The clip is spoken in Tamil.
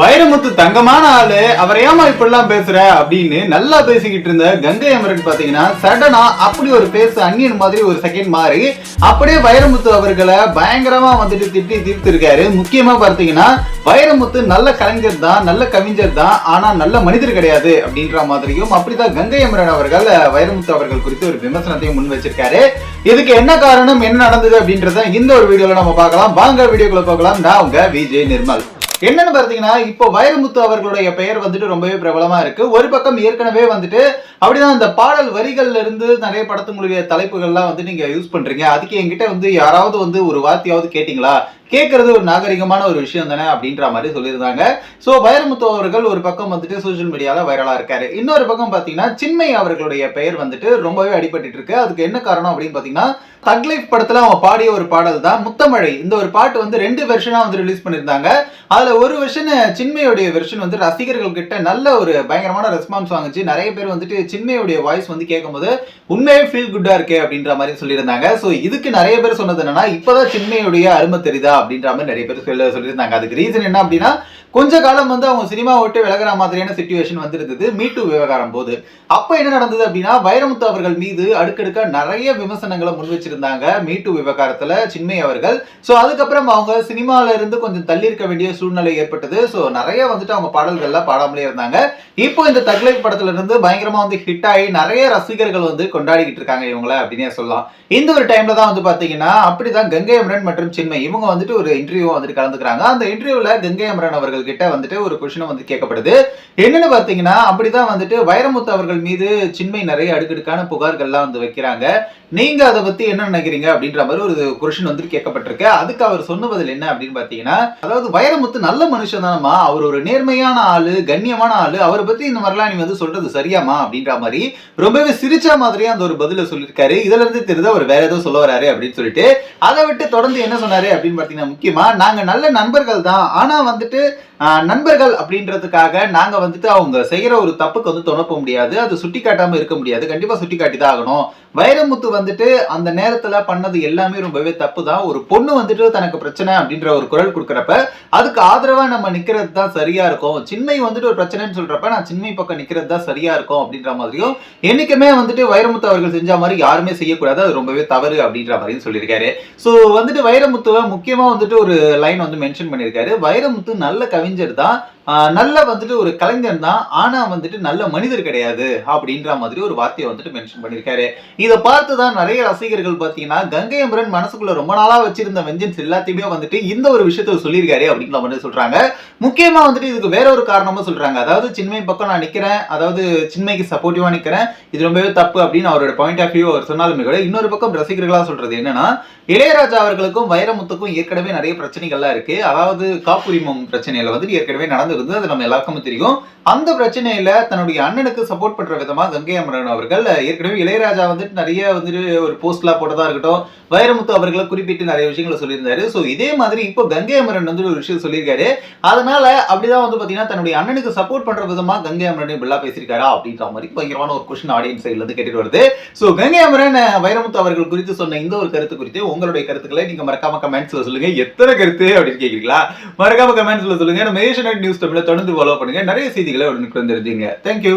வைரமுத்து தங்கமான ஆளு அவர் ஏமா இப்படிலாம் பேசுற? அப்படின்னு நல்லா பேசிக்கிட்டு இருந்த கங்கை அமரன் பாத்தீங்கன்னா சடனா அப்படி ஒரு பேச அந்நியன் மாதிரி ஒரு செகண்ட் மாறி அப்படியே வைரமுத்து அவர்களை பயங்கரமா வந்துட்டு திட்டி தீர்த்திருக்காரு. முக்கியமா பார்த்தீங்கன்னா வைரமுத்து நல்ல கலைஞர் தான் நல்ல கவிஞர் தான் ஆனா நல்ல மனிதர் கிடையாது அப்படின்ற மாதிரியும் அப்படிதான் கங்கை அமரன் அவர்கள் வைரமுத்து அவர்கள் குறித்து ஒரு விமர்சனத்தையும் முன் வச்சிருக்காரு. இதுக்கு என்ன காரணம் என்ன நடந்தது அப்படின்றத இந்த ஒரு வீடியோல நம்ம பார்க்கலாம். வாங்க வீடியோக்குள்ள பார்க்கலாம் நான் உங்க விஜய் நிர்மல். என்னன்னு பார்த்தீங்கன்னா இப்போ வைரமுத்து அவர்களுடைய பெயர் வந்துட்டு ரொம்பவே பிரபலமா இருக்கு. ஒரு பக்கம் ஏற்கனவே வந்துட்டு அப்படிதான் அந்த பாடல் வரிகள்ல இருந்து நிறைய படத்துங்களுடைய தலைப்புகள்லாம் வந்து நீங்க யூஸ் பண்றீங்க. அதுக்கு என்கிட்ட வந்து யாராவது வந்து ஒரு வார்த்தையாவது கேட்டீங்களா? கேட்கறது ஒரு நாகரிகமான ஒரு விஷயம் தானே அப்படின்ற மாதிரி சொல்லியிருந்தாங்க. ஸோ வைரமுத்து அவர்கள் ஒரு பக்கம் வந்துட்டு சோஷியல் மீடியாவில் வைரலாக இருக்காரு. இன்னொரு பக்கம் பார்த்தீங்கன்னா சின்மை அவர்களுடைய பெயர் வந்துட்டு ரொம்பவே அடிபட்டு இருக்கு. அதுக்கு என்ன காரணம் அப்படின்னு பார்த்தீங்கன்னா தக் லைஃப் படத்துல அவன் பாடிய ஒரு பாடல் தான் முத்தமழை. இந்த ஒரு பாட்டு வந்து ரெண்டு வெர்ஷனா வந்து ரிலீஸ் பண்ணியிருந்தாங்க. அதில் ஒரு வெர்ஷன் சின்மையுடைய வெர்ஷன் வந்து ரசிகர்கள் கிட்ட நல்ல ஒரு பயங்கரமான ரெஸ்பான்ஸ் வாங்குச்சு. நிறைய பேர் வந்துட்டு சின்மையுடைய வாய்ஸ் வந்து கேட்கும்போது உண்மையே ஃபீல் குட்டாக இருக்கே அப்படின்ற மாதிரி சொல்லியிருந்தாங்க. ஸோ இதுக்கு நிறைய பேர் சொன்னது என்னன்னா இப்போதான் சின்மையுடைய அருமை தெரியுதா? அப்படின்ற மாதிரி நிறைய பேர் சொல்ல சொல்லியிருந்தாங்க. அதுக்கு ரீசன் என்ன அப்படின்னா கொஞ்ச காலம் வந்து அவங்க சினிமா விட்டு விலகிற மாதிரியான சுச்சுவேஷன் வந்து இருந்தது மீட்டு விவகாரம் போது. அப்போ என்ன நடந்தது அப்படின்னா வைரமுத்து அவர்கள் மீது அடுக்கடுக்க நிறைய விமர்சனங்களை முன் வச்சிருந்தாங்க மீட்டு விவகாரத்தில் சின்மை அவர்கள். ஸோ அதுக்கப்புறம் அவங்க சினிமாவில இருந்து கொஞ்சம் தள்ளி இருக்க வேண்டிய சூழ்நிலை சூழ்நிலை ஏற்பட்டது. ஸோ நிறைய வந்துட்டு அவங்க பாடல்கள்லாம் பாடாமலே இருந்தாங்க. இப்போ இந்த தக்லை படத்துல இருந்து பயங்கரமா வந்து ஹிட் ஆகி நிறைய ரசிகர்கள் வந்து கொண்டாடிக்கிட்டு இருக்காங்க இவங்கள அப்படின்னே சொல்லலாம். இந்த ஒரு டைம்ல தான் வந்து பாத்தீங்கன்னா அப்படிதான் கங்கை அமரன் மற்றும் சின்மை இவங்க வந்துட்டு ஒரு இன்டர்வியூ வந்துட்டு கலந்துக்கிறாங்க. அந்த இன்டர்வியூல கங்கை அமரன் அவர்கள் கிட்ட வந்துட்டு ஒரு கொஸ்டின் வந்து கேட்கப்படுது. என்னன்னு பாத்தீங்கன்னா அப்படிதான் வந்துட்டு வைரமுத்து அவர்கள் மீது சின்மை நிறைய அடுக்கடுக்கான புகார்கள்லாம் வந்து வைக்கிறாங்க. நீங்க அதை பத்தி என்ன நினைக்கிறீங்க அப்படின்ற மாதிரி ஒரு கொஷின் வந்துட்டு கேட்கப்பட்டிருக்கு. அதுக்கு அவர் சொன்ன பதில் என்ன அப்படின்னு பாத்தீங்கன்னா அதாவது வைரமுத்து நல்ல மனுஷன் தானம்மா. அவர் ஒரு நேர்மையான ஆளு கண்ணியமான ஆளு. அவரை பத்தி இந்த மாதிரிலாம் நீ வந்து சொல்றது சரியாமா அப்படின்ற மாதிரி ரொம்பவே சிரிச்ச மாதிரியே அந்த ஒரு பதில சொல்லியிருக்காரு இதுல இருந்து தெரியுது அவர் வேற ஏதோ சொல்ல வராரு அப்படின்னு சொல்லிட்டு அதை விட்டு தொடர்ந்து என்ன சொன்னாரு அப்படின்னு பாத்தீங்கன்னா முக்கியமா நாங்க நல்ல நண்பர்கள் தான். ஆனா வந்துட்டு நண்பர்கள் அப்படின்றதுக்காக நாங்க வந்துட்டு அவங்க செய்யற ஒரு தப்புக்கு வந்து துணப்ப முடியாது. அது சுட்டி காட்டாம இருக்க முடியாது. கண்டிப்பா சுட்டி காட்டி தான் ஆகணும். வைரமுத்து வந்துட்டு அந்த நேரத்துல பண்ணது எல்லாமே ரொம்பவே தப்பு தான் ஒரு பொண்ணு வந்துட்டு தனக்கு பிரச்சனை அப்படின்ற ஒரு குரல் கொடுக்குறப்ப அதுக்கு ஆதரவாக நம்ம நிற்கிறது தான் சரியா இருக்கும். சின்மை வந்துட்டு ஒரு பிரச்சனைன்னு சொல்றப்ப நான் சின்மை பக்கம் நிற்கிறது தான் சரியா இருக்கும் அப்படின்ற மாதிரியும் என்னைக்குமே வந்துட்டு வைரமுத்து அவர்கள் செஞ்ச மாதிரி யாருமே செய்யக்கூடாது. அது ரொம்பவே தவறு அப்படின்ற மாதிரியும் சொல்லியிருக்காரு. ஸோ வந்துட்டு வைரமுத்துவை முக்கியமாக வந்துட்டு ஒரு லைன் வந்து மென்ஷன் பண்ணியிருக்காரு. வைரமுத்து நல்ல கவிஞர் தான். நல்ல வந்துட்டு ஒரு கலைஞர் தான் ஆனா வந்துட்டு நல்ல மனிதர் கிடையாது அப்படின்ற மாதிரி ஒரு வார்த்தையை வந்துட்டு மென்ஷன் பண்ணியிருக்காரு இதை பார்த்து தான் நிறைய ரசிகர்கள் பார்த்தீங்கன்னா கங்கை அமரன் மனசுக்குள்ள ரொம்ப நாளா வச்சிருந்த வெஞ்சன்ஸ் எல்லாத்தையுமே வந்துட்டு இந்த ஒரு விஷயத்த சொல்லியிருக்காரு அப்படின்ற மாதிரி சொல்றாங்க. முக்கியமா வந்துட்டு இதுக்கு வேற ஒரு காரணமும் சொல்றாங்க. அதாவது சின்மை பக்கம் நான் நிக்கிறேன். அதாவது சின்மைக்கு சப்போர்ட்டிவா நிக்கிறேன். இது ரொம்பவே தப்பு அப்படின்னு அவரோட பாயிண்ட் ஆஃப் வியூ அவர் சொன்னாலுமே கூட இன்னொரு பக்கம் ரசிகர்களா சொல்றது என்னன்னா இளையராஜா அவர்களுக்கும் வைரமுத்துக்கும் ஏற்கனவே நிறைய பிரச்சனைகள்லாம் இருக்கு. அதாவது காப்புரிமம் பிரச்சனையில வந்து ஏற்கனவே நடந்திருந்தது அது நம்ம எல்லாருக்குமே தெரியும். அந்த பிரச்சனையில தன்னுடைய அண்ணனுக்கு சப்போர்ட் பண்ற விதமா கங்கை அமரன் அவர்கள் ஏற்கனவே இளையராஜா வந்துட்டு நிறைய வந்துட்டு ஒரு போஸ்ட்லாம் போட்டதா இருக்கட்டும் வைரமுத்து அவர்களை குறிப்பிட்டு நிறைய விஷயங்களை சொல்லியிருந்தாரு. ஸோ இதே மாதிரி இப்போ கங்கை அமரன் வந்து ஒரு விஷயம் சொல்லியிருக்காரு. அதனால அப்படிதான் வந்து பாத்தீங்கன்னா தன்னுடைய அண்ணனுக்கு சப்போர்ட் பண்ற விதமா கங்கை அமரன் இப்படிலாம் பேசியிருக்காரா அப்படின்ற மாதிரி பயங்கரமான ஒரு கொஸ்டின் ஆடியன்ஸ் சைட்ல இருந்து கேட்டுட்டு வருது. ஸோ கங்கை அமரன் வைரமுத்து அவர்கள் குறித்து சொன்ன இந்த ஒரு கருத்து குறித்து உங்களுடைய கருத்துக்களை நீங்க மறக்காம கமெண்ட்ஸ்ல சொல்லுங்க. எத்தனை கருத்து அப்படின்னு கேக்குறீங்களா? மறக்காம கமெண்ட்ஸ்ல சொல்லுங்க. நம்ம ஏஷியன் நியூஸ் தமிழ தொடர்ந்து ஃபாலோ பண்ணுங்க. நிறைய செய்திகளை உடனுக்குடன் தெரிஞ்சுங்க. தேங்க்யூ